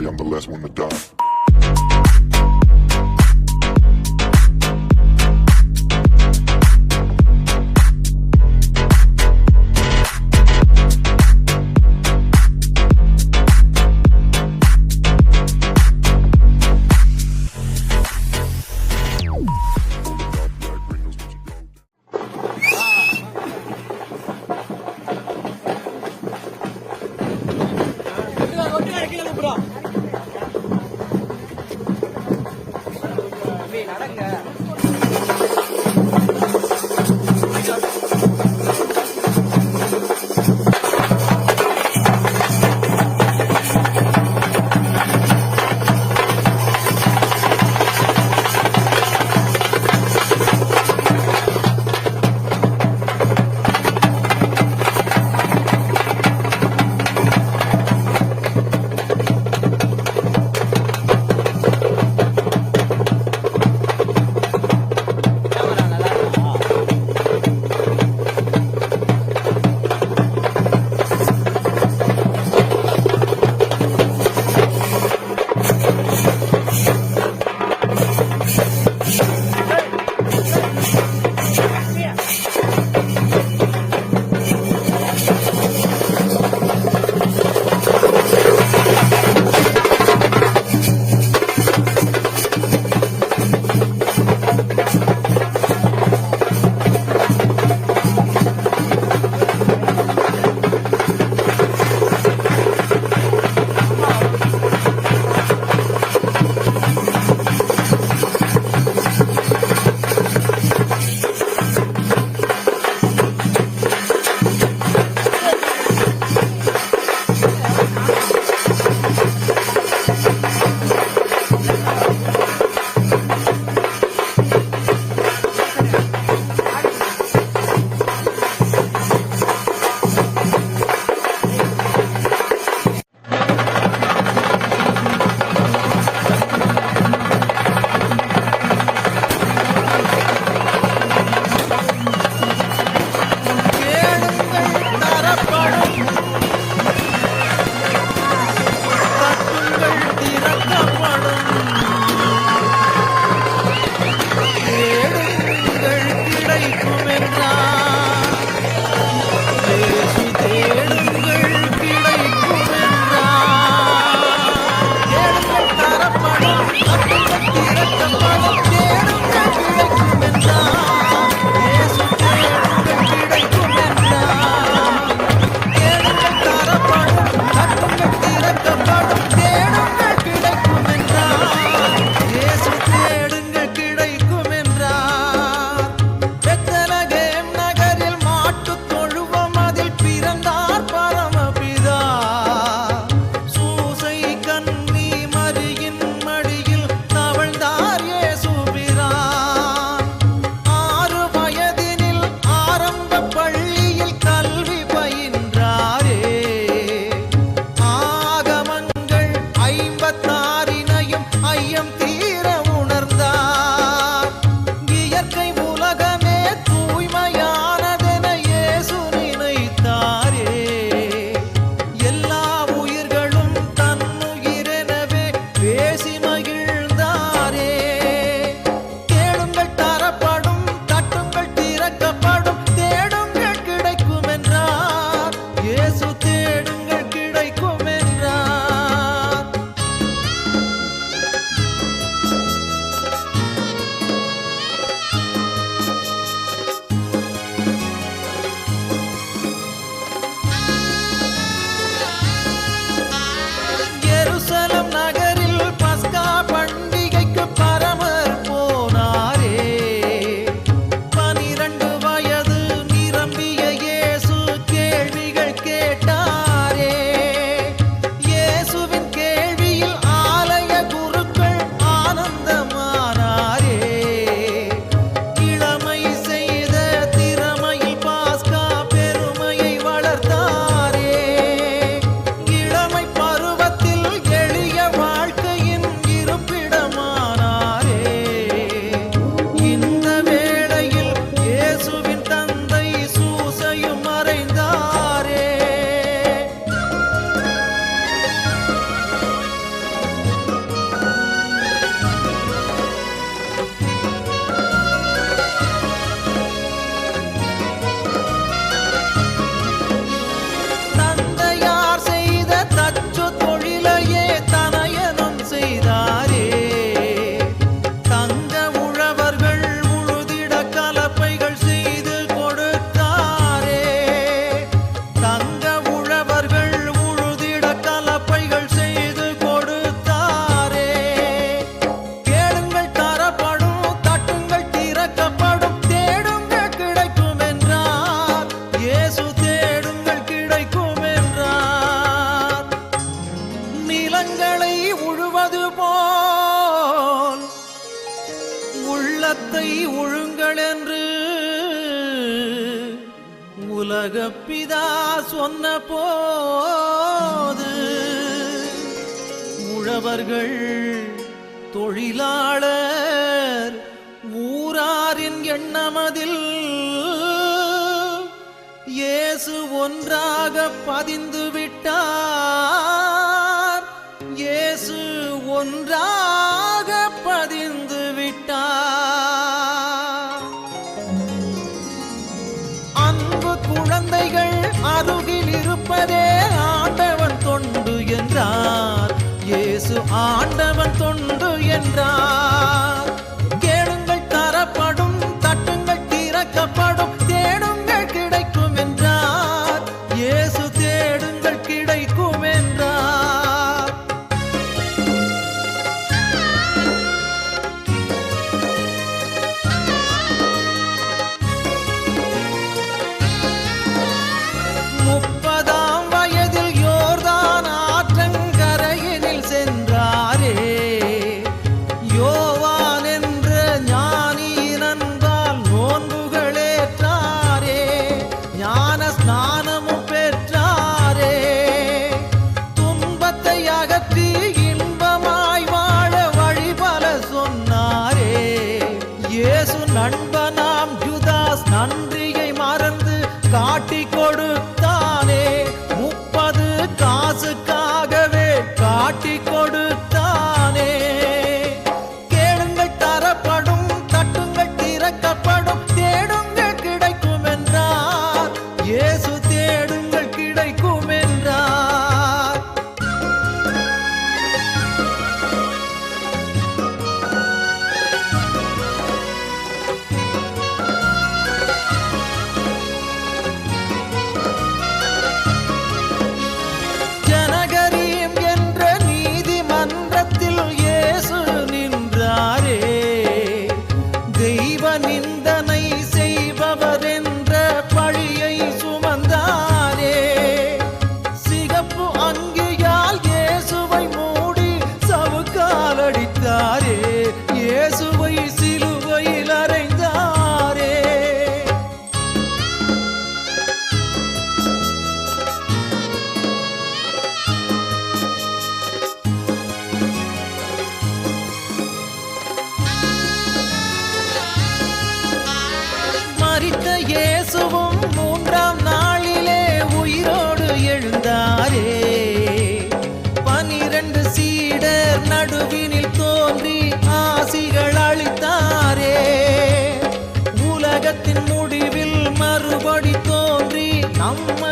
lie, I'm the last one to die. உலகப்பிதா சொன்ன போது உழவர்கள் தொழிலாளர் ஊராரின் எண்ணமதில் இயேசு ஒன்றாக பதிந்து விட்டார் இயேசு ஒன்றாக Amma